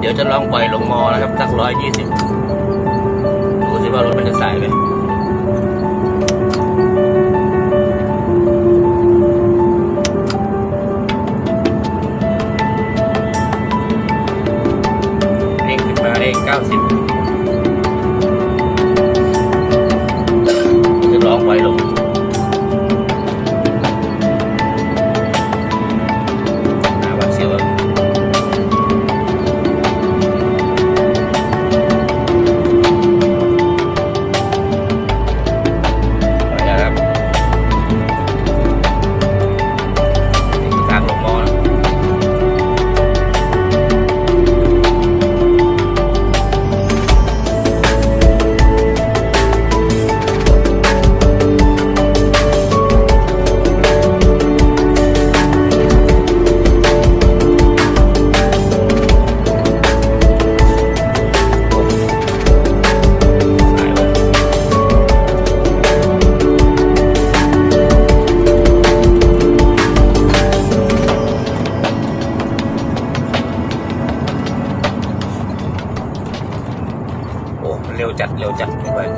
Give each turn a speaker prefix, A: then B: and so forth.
A: เดี๋ยวจะลองปล่อยลงมอนะครับสักร้อยยี่สิบดูสิว่ารถมันจะสายไหมเร่งขึ้นมาเร่งเก้าสิบ liêu chặt liêu chặt như vậy.